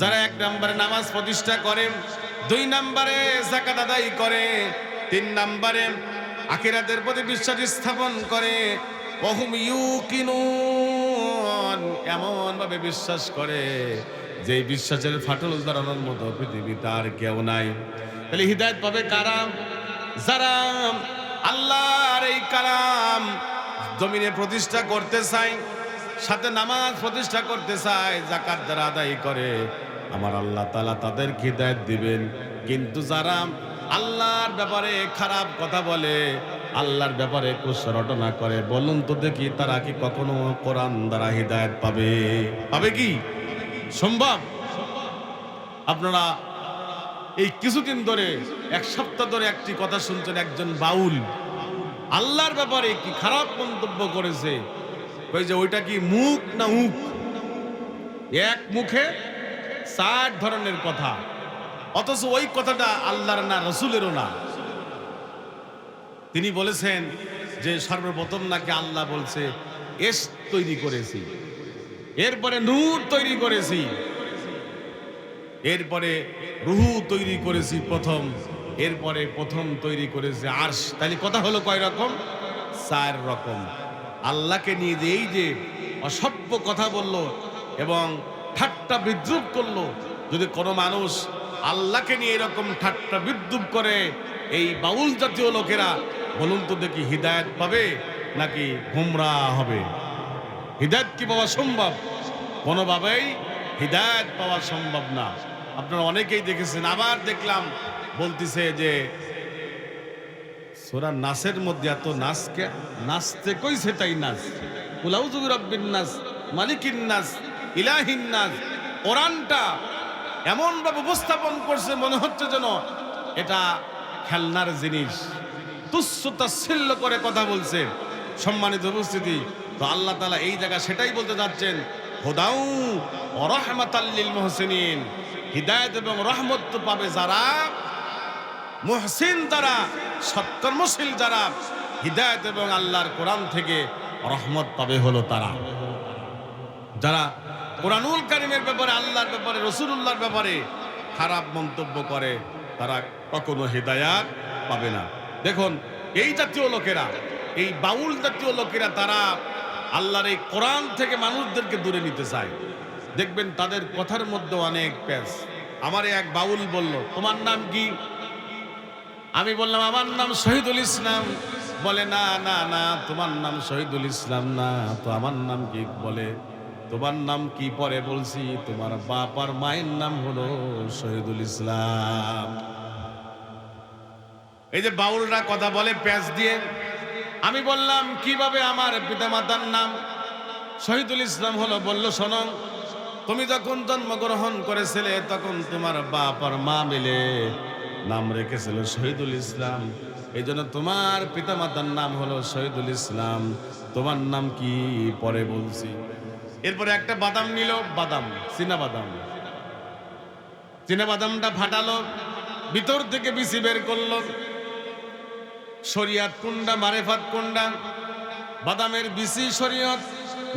যারা এক নম্বরে নামাজ প্রতিষ্ঠা করে, দুই নম্বরে জাকাত আদায় করে, তিন নম্বরে আখিরাতের প্রতি বিশ্বাস স্থাপন করে অহুম ইউকিনুন এমন ভাবে বিশ্বাস করে যে বিশ্বাসের ফাটল ধরানোর মতো পৃথিবীতে আর কেউ নাই। তাহলে হৃদায়ত পাবে কারাম যারা আল্লাহর এই কালাম জমিনে প্রতিষ্ঠা করতে চাই সাথে নামাজ প্রতিষ্ঠা করতে চায় জাকাত যারা আদায় করে আমার আল্লাহ তালা তাদের হৃদায়ত দিবেন। কিন্তু যারা আল্লাহর ব্যাপারে খারাপ কথা বলে, আল্লাহর ব্যাপারে কুসরটনা করে, বলুন তো দেখি তারা কি কখনো কোরআন দ্বারা হৃদায়ত পাবে? পাবে কি? সম্ভব? আপনারা এই কিছুদিন ধরে, এক সপ্তাহ ধরে একটি কথা শুনছেন একজন বাউল। আল্লাহর ব্যাপারে কি খারাপ মন্তব্য করেছে? ওই যে ওইটা কি মুখ না মুখ এক মুখে চার ধরনের কথা। অথচ ওই কথাটা আল্লাহর না, রসুলেরও না। তিনি বলেছেন যে, সর্বপ্রথম নাকি আল্লাহ বলছে, এস তৈরি করেছি। এরপরে নূর তৈরি করেছি। এরপরে রুহু তৈরি করেছি প্রথম। এরপরে প্রথম তৈরি করেছি আরশ। তাহলে কথা হলো কয় রকম? চার রকম। আল্লাহকে নিয়ে যে এই যে অসভ্য কথা বলল এবং ঠাট্টা বিদ্রুপ করল। যদি কোনো মানুষ আল্লাহকে নিয়ে এরকম ঠাট্টা বিদ্রুপ করে, এই বাউল জাতীয় লোকেরা, বলুন তো দেখি হৃদায়ত পাবে নাকি গুমরা হবে? হৃদায়ত কি পাওয়া সম্ভব? কোনোভাবেই হৃদায়ত পাওয়া সম্ভব না। আপনারা অনেকেই দেখেছেন, আবার দেখলাম, বলতেছে যে সোরা নাচের মধ্যে এত নাচকে নাচতে কইছে তাই নাচ উলাউজুবি রব্বিন নাচ মালিকিন নাচ ইলাহিন নাচ কোরআনটা এমনভাবে উপস্থাপন করছে, মনে হচ্ছে যেন এটা খেলনার জিনিস। তুচ্ছ তাচ্ছিল্য করে কথা বলছে। সম্মানিত উপস্থিতি, তো আল্লাহ তালা এই জায়গা সেটাই বলতে যাচ্ছেন, হোদাউ রহমাতাল্লিল মোহসিনিন। হৃদায়ত এবং রহমত পাবে যারা, মুহসিন যারা, সৎকর্মশীল যারা, হৃদায়ত এবং আল্লাহর কোরআন থেকে রহমত পাবে হলো তারা। যারা কোরআনুল কারিমের ব্যাপারে, আল্লাহর ব্যাপারে রসুল্লাহর ব্যাপারে খারাপ মন্তব্য করে, তারা কখনো হৃদায়াত পাবে না। দেখুন, এই জাতীয় লোকেরা, এই বাউল জাতীয় লোকেরা, তারা আল্লাহর এই কোরআন থেকে মানুষদেরকে দূরে নিতে চায়। দেখবেন, তাদের কথার মধ্যে অনেক প্যাস আমার এক বাউল বলল, তোমার নাম কি? আমি বললাম, আমার নাম শহীদুল ইসলাম। বলে, না না না, তোমার নাম শহীদুল ইসলাম না। তো আমার নাম কি? বলে তোমার নাম কি পরে বলছি? তোমার বাপ আর মায়ের নাম হলো শহীদুল ইসলাম। এই যে বাউলরা কথা বলে, প্যাঁচ দিয়ে, আমি বললাম, কীভাবে আমার পিতামাতার নাম শহীদুল ইসলাম হলো? বলল, শোনো, তুমি যখন জন্মগ্রহণ করেছিলে, তখন তোমার বাপ আর মা মিলে নাম রেখেছিল শহীদুল ইসলাম। এই জন্য তোমার পিতামাতার নাম হলো শহীদুল ইসলাম। তোমার নাম কি পরে বলছি? এরপরে একটা বাদাম নিল, বাদাম চীনা বাদাম চীনা বাদামটা ফাটালো, ভিতর থেকে বিসি বের করল। শরিয়াত কোনটা মারেফাত কোনটা বাদামের বিসি শরীয়ত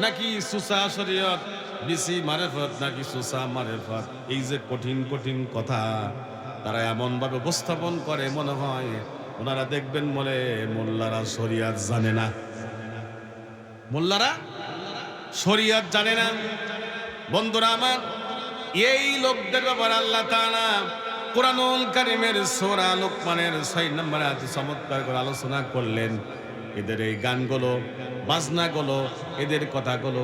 নাকি সুসা শরীয়ত বিসি মারেফত নাকি সুসা মারেফত? এই যে কঠিন কঠিন কথা, তারা এমন ভাবে উপস্থাপন করে মনে হয়, ওনারা দেখবেন বলে মোল্লারা শরিয়াত জানে না। মোল্লারা শরিয়াত জানে না। বন্ধুরা আমার, এই লোকদের ব্যাপার আল্লাহ তাআলা কোরআনুল কারিমের সূরা লোকমানের 6 নম্বর আয়াতে চমৎকার করে আলোচনা করলেন। এদের এই গানগুলো, বাজনাগুলো, এদের কথাগুলো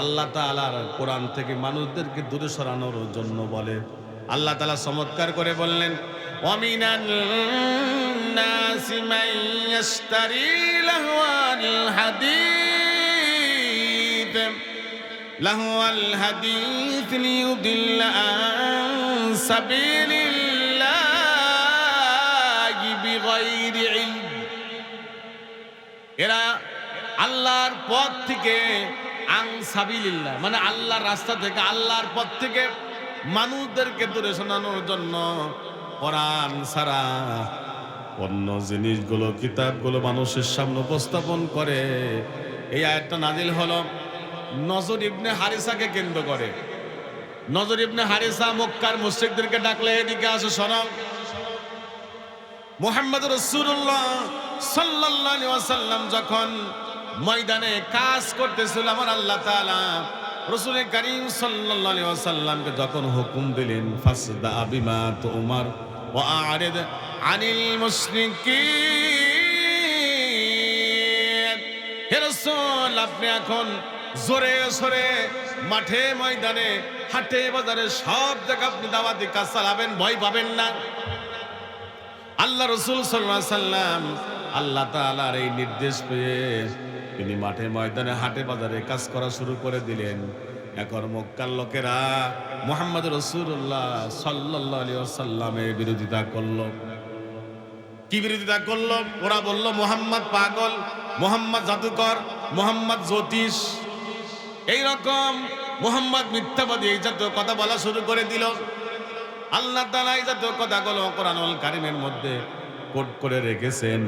আল্লাহ তাআলার কোরআন থেকে মানুষদেরকে দূরে সরানোর জন্য বলে। আল্লাহ তাআলা চমৎকার করে বললেন, ওয়ামিনান নাসি হাদিদ لهو الحديث ليضل عن سبيل الله بغير علم এরা আল্লাহর পথ থেকে আং সাবিলিল্লাহ মানে আল্লাহর রাস্তা থেকে আল্লাহর পথ থেকে মানুষদেরকে দূরে শোনানোর জন্য কোরআন ছাড়া অন্য জিনিসগুলো কিতাবগুলো মানুষের সামনে উপস্থাপন করে এই আয়াতটা নাজিল হলো নজর ইবনে হারিসাকে কেন্দ্র করে। নজর ইবনে হারিসা মক্কার মুশরিকদেরকে ডাকলে, এদিকে আসো শোনো মোহাম্মদ রসুল্লাহ ওয়াসাল্লাম যখন ময়দানে কাজ করতেছিল, আমার আল্লাহ তাআলা রসুল করিম ওয়াসাল্লামকে যখন হুকুম দিলেন ফাসদা বিমা তুমার ওয়া আরিদ আনিল মুশরিকিন। হে রাসূল, আপনি এখন জোরে সরে মাঠে, ময়দানে, হাটে, বাজারে সব জায়গায় আপনি দাওয়াতি কাজ চালাবেন, ভয় পাবেন না। আল্লাহ রসুল সাল্লাম আল্লাহ তালার এই নির্দেশ পেয়ে তিনি মাঠে, ময়দানে, হাটে, বাজারে কাজ করা শুরু করে দিলেন। এখন মক্কার লোকেরা মোহাম্মদ রসুল্লাহ সাল্লাহ সাল্লামের বিরোধিতা করল। কি বিরোধিতা করল? ওরা বলল, মোহাম্মদ পাগল, মোহাম্মদ জাদুকর, মোহাম্মদ জ্যোতিষ। এইরকম মোহাম্মদ মিথ্যাবাদী এই জাতীয় কথা বলা শুরু করে দিল। আল্লাহ তালা এই জাতীয় কথাগুলো কোরআনুল কারিমের মধ্যে কোট করে রেখেছেন।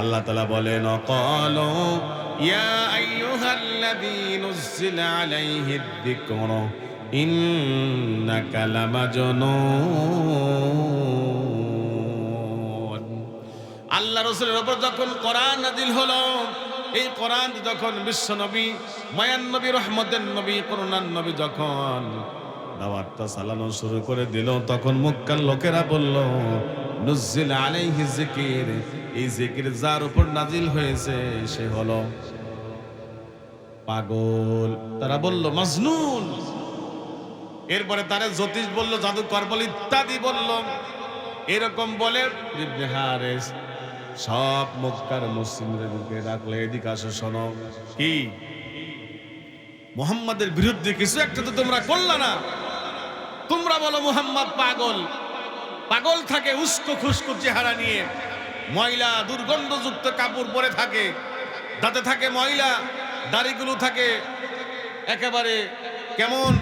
আল্লাহ তালা বলেন, অকল, ইয়া আইয়ুহাল্লাযী নুজ্জিলা আলাইহি যিকর, ইন্নাকা লামাজনুন। আল্লাহ রসুলের উপর যখন কোরআন নাজিল হলো এই কোরআন যখন বিশ্ব নবী, মায়ান নবী, রহমতের নবী, করুণার নবী যখন দাওয়াতটা চালানো শুরু করে দিল, তখন মক্কার লোকেরা বলল নুজিল আলাইহি জিকির এই জিকির যার উপর নাজিল হয়েছে, সে হলো পাগল। তারা বলল, মাজনুন। এরপরে তারা জ্যোতিষ বলল, জাদুকর বল ইত্যাদি বলল। এরকম বলে হারেস। সব মক্কার মুসলিমদেরকে ডাকলে এদিকে আসো, শোনো। কি? মোহাম্মদের বিরুদ্ধে কিছু একটা তো তোমরা করলা না। তোমরা বলো, মোহাম্মদ পাগল। পাগল থাকে উস্কো খুস্কো চেহারা নিয়ে। ময়লা দুর্গন্ধযুক্ত কাপড় পরে থাকে। দাঁতে থাকে ময়লা, দাড়িগুলো থাকে একেবারে কেমন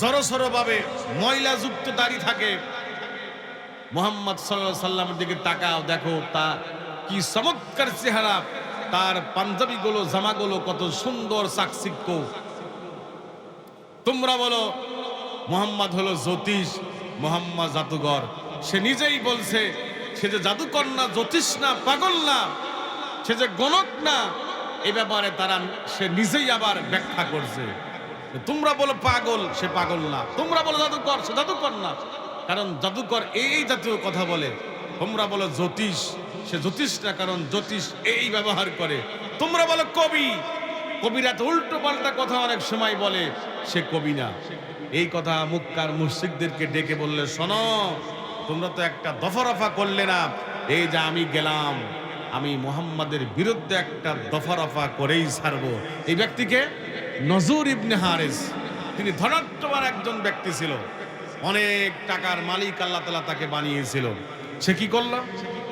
জড়সড় ভাবে ময়লাযুক্ত দাড়ি থাকে। মোহাম্মদ সাল্লাহ সাল্লামের দিকে তাকাও, দেখো তা কি চমৎকার চেহারা। তার পাঞ্জাবি পাঞ্জাবিগুলো, জামাগুলো কত সুন্দর চাকচিক্য। তোমরা বলো, মোহাম্মদ হলো জ্যোতিষ, মোহাম্মদ জাদুঘর। সে নিজেই বলছে, সে যে জাদুকর না, জ্যোতিষ না, পাগল না, সে যে গণক না, এ ব্যাপারে তারা সে নিজেই আবার ব্যাখ্যা করছে। তোমরা বলো পাগল, সে পাগল না। তোমরা বলো জাদুকর, সে জাদুকর না। কারণ জাদুকর এই জাতীয় কথা বলে। তোমরা বলো জ্যোতিষ, সে জ্যোতিষ না, কারণ জ্যোতিষ এই ব্যবহার করে। তোমরা বলো কবি। কবিরা তো উল্টো পাল্টা কথা অনেক সময় বলে, সে কবি না। এই কথা মুক্কার মুর্শিকদেরকে ডেকে বললে, শোনো, তোমরা তো একটা দফারফা করলে না। এই যে আমি গেলাম, আমি মোহাম্মদের বিরুদ্ধে একটা দফারফা করেই ছাড়বো। এই ব্যক্তিকে নজর ইবনে হারেস। তিনি ধনাত্মবান একজন ব্যক্তি ছিল। অনেক টাকার মালিক আল্লাহ তালা তাকে বানিয়েছিল। সে কি করল?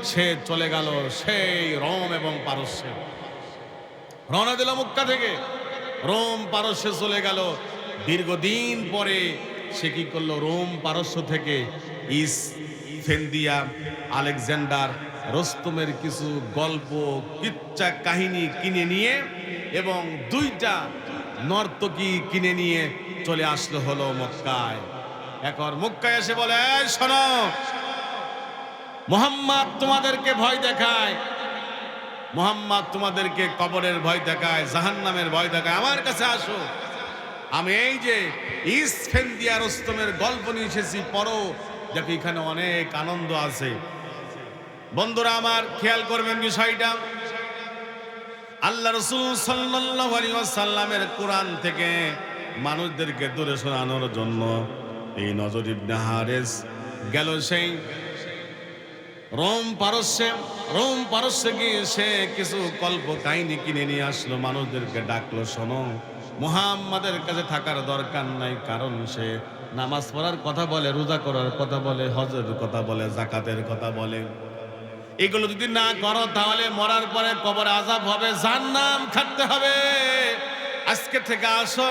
সে চলে গেল সেই রোম এবং পারস্যে। রওনা দিল মক্কা থেকে। রোম পারস্যে চলে গেল। দীর্ঘদিন পরে সে কি করল? রোম পারস্য থেকে ইস ফেন্দিয়া, আলেকজান্ডার, রস্তমের কিছু গল্প, কিচ্ছা কাহিনী কিনে নিয়ে এবং দুইটা নর্তকী কিনে নিয়ে চলে আসলো হলো মক্কায়। এখন মক্কায় এসে বলে, "এই শোনো, মোহাম্মদ তোমাদেরকে ভয় দেখায়, মোহাম্মদ তোমাদেরকে কবরের ভয় দেখায়, জাহান্নামের ভয় দেখায়, আমার কাছে আসো। আমি এই যে ইসফেন্দিয়া রস্তমের গল্প নিয়ে এসেছি, পড়ো, দেখো এখানে অনেক আনন্দ আছে। বন্ধুরা আমার, খেয়াল করবেন বিষয়টা। আল্লাহ রসুল সাল্লাল্লাহু আলাইহি ওয়াসাল্লামের কোরআন থেকে মানুষদেরকে দূরে সরানোর জন্য এই নজর ইবনে হারেস গেল সেই রোম পারস্যে রোম পারস্যে গিয়ে সে কিছু কল্প কাহিনী কিনে নিয়ে আসলো। মানুষদেরকে ডাকলো, শোনো, মুহাম্মাদের কাছে থাকার দরকার নাই, কারণ সে নামাজ পড়ার কথা বলে, রোজা করার কথা বলে, হজের কথা বলে জাকাতের কথা বলে। এগুলো যদি না করো, তাহলে মরার পরে কবর আজাব হবে জান্নাম খাটতে হবে। আজকে থেকে আসো,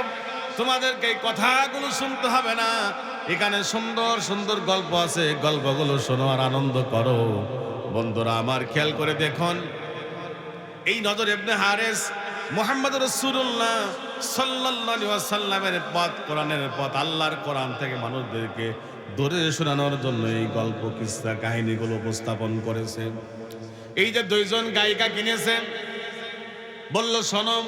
তোমাদেরকে এই কথাগুলো শুনতে হবে না। এখানে সুন্দর সুন্দর গল্প আছে। গল্পগুলো শোনো আর আনন্দ করো। বন্ধুরা, আমার খেয়াল করে দেখুন। এই নজর ইবনে হারেস মোহাম্মদ রসুল্লাহ সাল্লামের পথ, কোরআনের পথ, আল্লাহর কোরআন থেকে মানুষদেরকে ধরে শোনানোর জন্য এই গল্প কিস্সা কাহিনীগুলো উপস্থাপন করেছে। এই যে দুইজন গায়িকা কিনেছে বলল শোনম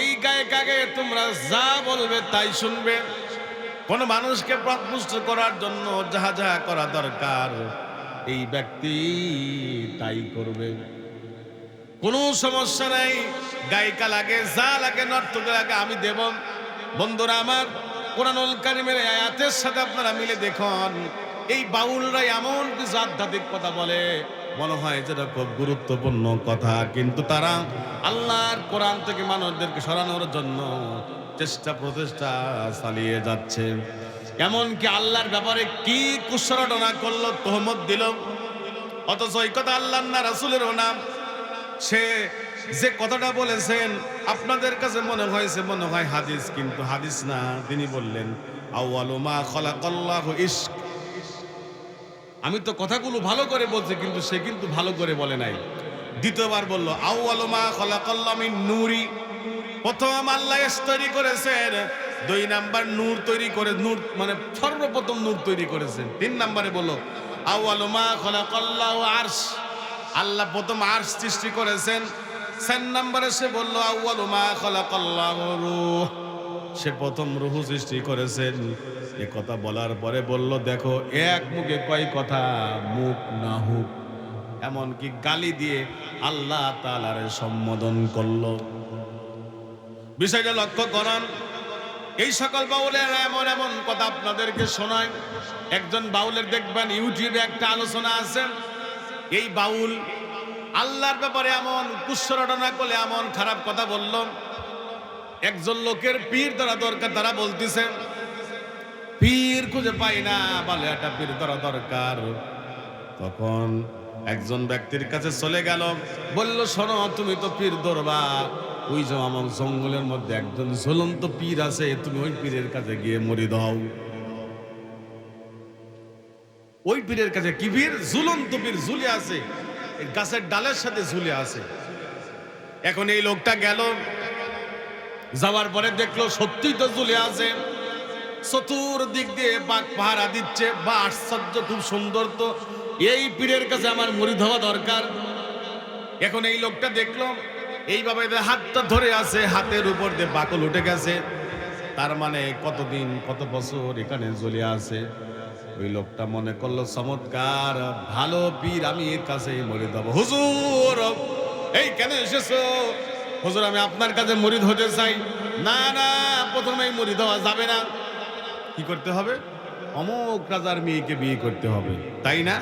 এই গায়িকাকে তোমরা যা বলবে তাই শুনবে। কোন মানুষকে প্রপুষ্ট করার জন্য যাহা যাহা করা দরকার, এই ব্যক্তি তাই করবে। কোনো সমস্যা নাই, গায়িকা লাগে, যা লাগে, নর্তক লাগে, আমি দেব। বন্ধুরা আমার, কোরআনুল কারিমের আয়াতের সাথে আপনারা মিলে দেখুন, এই বাউলরা এমন কিছু আধ্যাত্মিক কথা বলে, মনে হয় যেটা খুব গুরুত্বপূর্ণ কথা। কিন্তু তারা আল্লাহর কোরআন থেকে মানুষদেরকে সরানোর জন্য চেষ্টা প্রচেষ্টা চালিয়ে যাচ্ছে। এমনকি আল্লাহর ব্যাপারে কি কুসরটনা করল, তহমত দিল। অথচ এই কথা আল্লাহ না রাসুলেরও নাম সে যে কথাটা বলেছেন, আপনাদের কাছে মনে হয়েছে, মনে হয় হাদিস, কিন্তু হাদিস না, তিনি বললেন ইশক। আমি তো কথাগুলো ভালো করে বলছি, কিন্তু সে কিন্তু ভালো করে বলে নাই। দ্বিতীয়বার বলল, আউয়ালু মা খলাকাল্লাহু মিন নূরি। প্রথম আল্লাহ তৈরি করেছেন। দুই নাম্বার নূর তৈরি করে নূর মানে সর্বপ্রথম নূর তৈরি করেছেন। তিন নাম্বারে বলল আউয়ালু মা খলাকাল্লাহু আরশ। আল্লাহ প্রথম আর্শ সৃষ্টি করেছেন। সেন নাম্বারে সে বলল, আউয়ালু মা খলাকাল্লাহু রূহ। সে প্রথম রুহু সৃষ্টি করেছেন। এ কথা বলার পরে বলল, দেখো, এক মুখে কয় কথা, মুখ না হুক। এমনকি গালি দিয়ে আল্লাহ তালারে সম্বোধন করল। বিষয়টা লক্ষ্য করান। এই সকল বাউলের এমন এমন কথা আপনাদেরকে শোনায়। একজন বাউলের দেখবেন ইউটিউবে একটা আলোচনা আছে। এই বাউল আল্লাহর ব্যাপারে এমন কুশ্বরটনা করলে এমন খারাপ কথা বলল। একজন লোকের পীর ধরা দরকার, তারা বলতেছে, পীর খুঁজে পাই না বলে একটা পীর ধরা দরকার। তখন একজন ব্যক্তির কাছে চলে গেল, বলল, শোনো, তুমি তো পীর ধরবা। ওই যে আমার জঙ্গলের মধ্যে একজন ঝুলন্ত পীর আছে, তুমি ওই পীরের কাছে গিয়ে মরি দাও। ওই পীরের কাছে কি পীর? ঝুলন্ত পীর ঝুলে আছে। গাছের ডালের সাথে ঝুলে আছে। এখন এই লোকটা গেল। যাওয়ার পরে দেখল সত্যিই তো ঝুলে আছে। চতুর দিক দিয়ে বাঘ পাহারা দিচ্ছে। বা আশ্চর্য, খুব সুন্দর তো। এই পীরের কাছে আমার মুড়ি ধোয়া দরকার। এখন এই লোকটা দেখল এইভাবে হাতটা ধরে আছে, হাতের উপর দিয়ে বাকল উঠে গেছে। তার মানে কতদিন, কত বছর এখানে জ্বলে আছে? ওই লোকটা মনে করল, চমৎকার, ভালো পীর, আমি এর কাছে মরে দেবো হুজুর, এই কেন এসেছ? হুজুর, আমি আপনার কাছে মরিদ হতে চাই। না না, প্রথমেই মরিদ হওয়া যাবে না। কি করতে হবে? অমুক রাজার মেয়েকে বিয়ে করতে হবে। তাই না?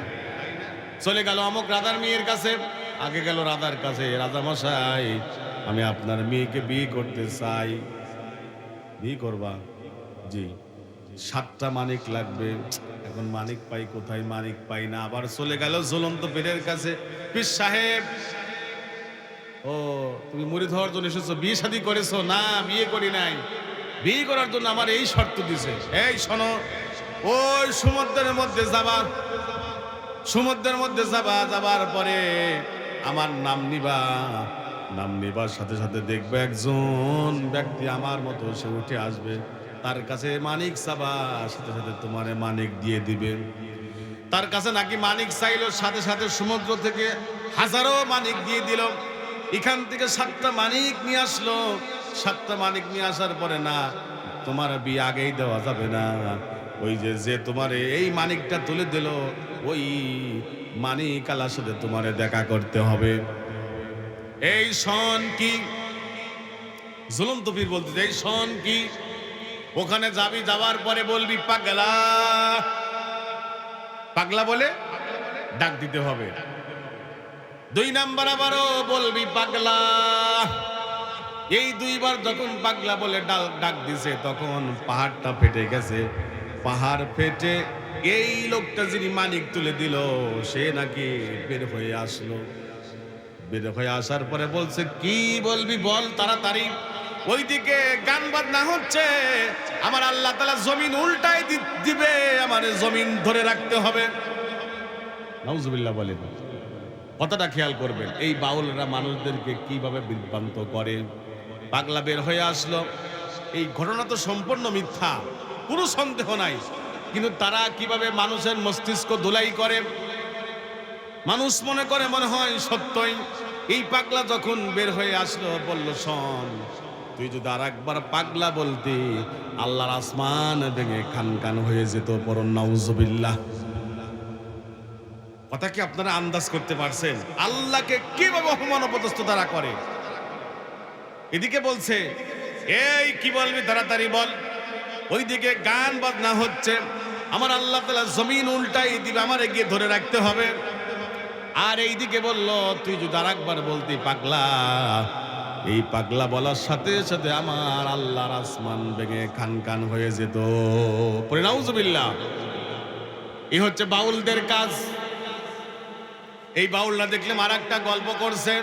চলে গেল অমুক রাজার মেয়ের কাছে। আগে গেল রাজার কাছে, রাজা মশাই, আমি আপনার মেয়েকে বিয়ে করতে চাই। বিয়ে করবা? জি। সাতটা মানিক লাগবে। এখন মানিক পাই কোথায়, মানিক পাই না। আবার চলে গেল ঝুলন্ত পীরের কাছে, পীর সাহেব! ও, তুমি মুড়ি ধোয়ার জন্য এসেছ, বিয়ে শাদী করেছ? না, বিয়ে করি নাই। বিয়ে করার জন্য আমার এই শর্ত দিছে এই শোনো, ওই সমুদ্রের মধ্যে যাবা সমুদ্রের মধ্যে যাবা, যাবার পরে আমার নাম নিবা, নাম নিবার সাথে সাথে দেখবে একজন ব্যক্তি আমার মতো সে উঠে আসবে। তার কাছে মানিক চাবা, সাথে সাথে তোমারে মানিক দিয়ে দিবে। তার কাছে নাকি মানিক চাইলো, সাথে সাথে সমুদ্র থেকে হাজারো মানিক দিয়ে দিল। এখান থেকে সাতটা মানিক নিয়ে আসলো। সাতটা মানিক নিয়ে আসার পরে না, তোমার বিয়ে আগেই দেওয়া যাবে না। ওই যে যে তোমার এই মানিকটা তুলে দিল, ওই মানিক আলার সাথে তোমারে দেখা করতে হবে। এই শন কি? ঝুলন্ত পীর বলতে এই শন কি? ওখানে যাবি, যাওয়ার পরে বলবি, পাগলা। পাগলা বলে ডাক দিতে হবে। দুই নাম্বার আবারও বলবি, পাগলা। এই দুইবার যখন পাগলা বলে ডাক দিছে, তখন পাহাড়টা ফেটে গেছে। পাহাড় ফেটে এই লোকটা যিনি মানিক তুলে দিল, সে নাকি বের হয়ে আসলো। বের হয়ে আসার পরে বলছে, কি বলবি বল তাড়াতাড়ি? ওইদিকে গান বাজনা হচ্ছে। আমার আল্লাহ তালা জমিন উল্টাই দিবে, আমার জমিন ধরে রাখতে হবে। নাউজুবিল্লাহ বলেন, কথাটা খেয়াল করবেন, এই বাউলরা মানুষদেরকে কীভাবে বিভ্রান্ত করে? পাগলা বের হয়ে আসলো। এই ঘটনা তো সম্পূর্ণ মিথ্যা, কোনো সন্দেহ নাই। কিন্তু তারা কীভাবে মানুষের মস্তিষ্ক দোলাই করে? মানুষ মনে করে মনে হয় সত্যই, এই পাগলা যখন বের হয়ে আসলো, বলল, শোন, তুই যদি আর একবার পাগলা বলতি, আল্লাহর আসমান ভেঙে খান খান হয়ে যেত পর নাউজবিল্লাহ। কথা কি আপনারা আন্দাজ করতে পারছেন? আল্লাহকে কীভাবে অপমান অপদস্থ তারা করে? এদিকে বলছে, এই, কি বলবি, তাড়াতাড়ি বল। ওইদিকে গান বাজনা হচ্ছে। আমার আল্লাহ তালা জমিন উল্টাই দিবে, আমার এগিয়ে ধরে রাখতে হবে। আর এইদিকে বলল, তুই যদি আর একবার বলতি, পাগলা, এই পাগলা বলার সাথে সাথে আমার আল্লাহর আসমান ভেঙে খান খান হয়ে যেত। পরিণাউজবিল্লা এই হচ্ছে বাউলদের কাজ। এই বাউলরা দেখলাম আর একটা গল্প করছে।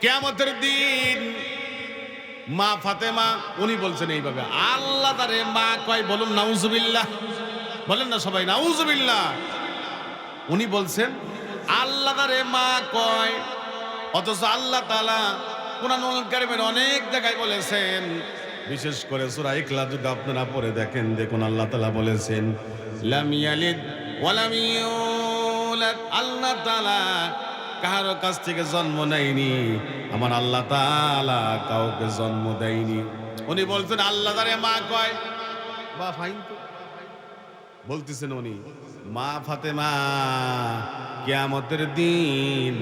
কেয়ামতের দিন মা ফাতেমা, উনি বলছেন এইভাবে। আল্লাহ তারে মা কয়, বলুন নাউজুবিল্লাহ। বলেন না সবাই, নাউজুবিল্লাহ। উনি বলছেন, আল্লাহ তারে মা কয়, অথচ আল্লাহ তালা কোরআনুল কারিমের অনেক জায়গায় বলেছেন, বিশেষ করে সূরা ইখলাস যদি আপনারা পড়ে দেখেন, দেখুন আল্লাহ তালা বলেছেন, লাম ইয়ালিদ ওয়ালাম ইউলাদ, আল্লাহ তাআলা কারও কাছ থেকে জন্ম নেয়নি। আমার আল্লাহ তাআলা কাউকে জন্ম দেয়নি। উনি বলছেন, আল্লাহ তারে মা কয়? বা ফাইন তো। বলতেছেন উনি, মা ফাতেমা, কেয়ামতের দিন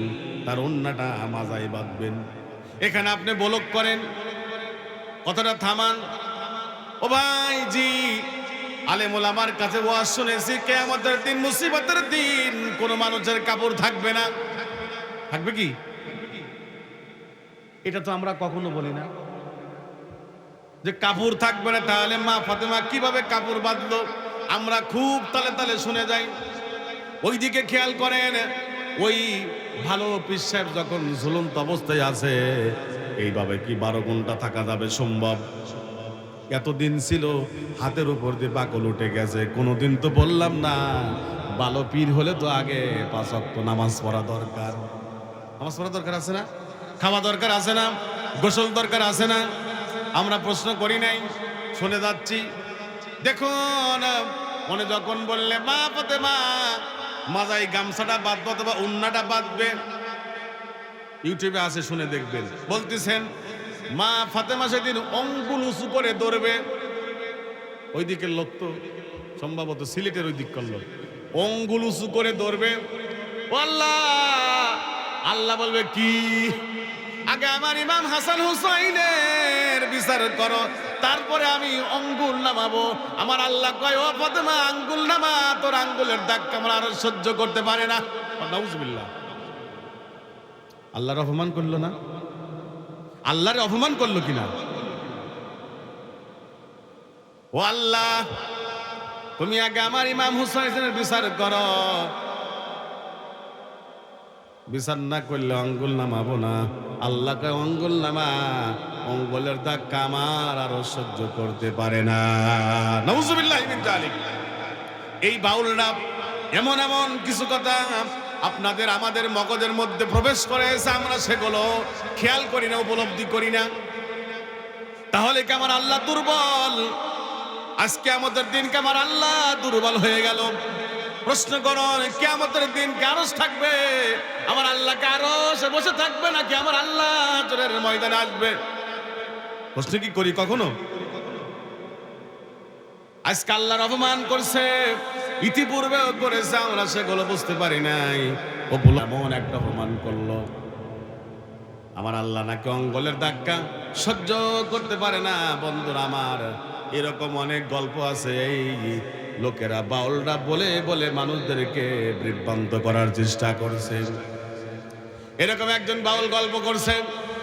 তার অন্যটা মাজায় বাঁধবেন। এখানে আপনি বলক করেন। কথাটা থামান। ও ভাই জি আলেমুল আমার কাছে ওয়াজ শুনেছি, কেয়ামতের দিন, মুসিবতের দিন কোনো মানুষের কাপড় থাকবে না। থাকবে কি? এটা তো আমরা কখনো বলি না। যে কাপড় থাকবে না তাহলে মা ফাতেমা কীভাবে কাপড় বাঁধলো? আমরা খুব তালে তালে শুনে যাই। ওইদিকে খেয়াল করেন ওই ভালো পিস সাহেব যখন ঝুলন্ত অবস্থায় আছে এইভাবে কি বারো ঘণ্টা থাকা যাবে সম্ভব? এতদিন ছিল হাতের উপর দিয়ে বাকল উঠে গেছে কোনোদিন তো বললাম না ভালো পীর হলে তো আগে পাঁচ নামাজ পড়া দরকার। নামাজ পড়া দরকার আছে না? খাওয়া দরকার আছে না? গোসল দরকার আছে না? আমরা প্রশ্ন করি নাই, শুনে যাচ্ছি। দেখুন, মনে যখন বললে, মা, পথে মা মাজাই গামছাটা বাঁধবো অথবা উন্নাটা বাঁধবে? ইউটিউবে আছে শুনে দেখবেন। বলতেছেন, মা, ফাতেমা সেদিন অঙ্কুল উঁচু করে দৌড়বে ওই দিকের লোক তো সম্ভবত সিলেটের ওই দিক করল। অঙ্গুল উঁচু করে দৌড়বে আল্লাহ আল্লাহ বলবে, কি? আগে আমার ইমাম হাসান হুসাইনের বিচার করো, তারপরে আমি অঙ্গুল নামাবো। আমার আল্লাহ কয়, ও ফাতেমা, আঙ্গুল নামা, তোর আঙ্গুলের দাগ আমার আরও সহ্য করতে পারে না? নাউজুবিল্লাহ। আল্লাহর অপমান করল না? আল্লাহর অপমান করল কিনা? ও আল্লাহ, তুমি আগে আমার ইমাম হুসাইনের বিচার করো। বিচার না করলে অঙ্গুল নামাবো না। আল্লাহকে অঙ্গুল নামা, অঙ্গুলের দাগ কামার আরও সহ্য করতে পারে না। নজুবিল্লাহ এই বাউলরা এমন এমন কিছু কথা আপনাদের আমাদের মগজের মধ্যে প্রবেশ করে এসে আমরা সেগুলো খেয়াল করি না, উপলব্ধি করি না। তাহলে কি আমার আল্লাহ দুর্বল? আজকে আমাদের দিনকে আমার আল্লাহ দুর্বল হয়ে গেল। প্রশ্ন করুন কে আমাদের দিন কারস থাকবে? আমার আল্লাহ কারসে বসে থাকবে নাকি আমার আল্লাহ জোরের ময়দানে আসবে? প্রশ্ন কি করি কখনো? আজকে আল্লাহর অপমান করছে, ইতিপূর্বেও করেছে, আমরা সেগুলো বুঝতে পারি নাই। ও এমন একটা অপমান করল। আমার আল্লাহ নাকি অঙ্গলের ধাক্কা সহ্য করতে পারে না। বন্ধুরা আমার, এরকম অনেক গল্প আছে, এই লোকেরা বাউলরা বলে বলে মানুষদেরকে বিভ্রান্ত করার চেষ্টা করছে। এরকম একজন বাউল গল্প করছে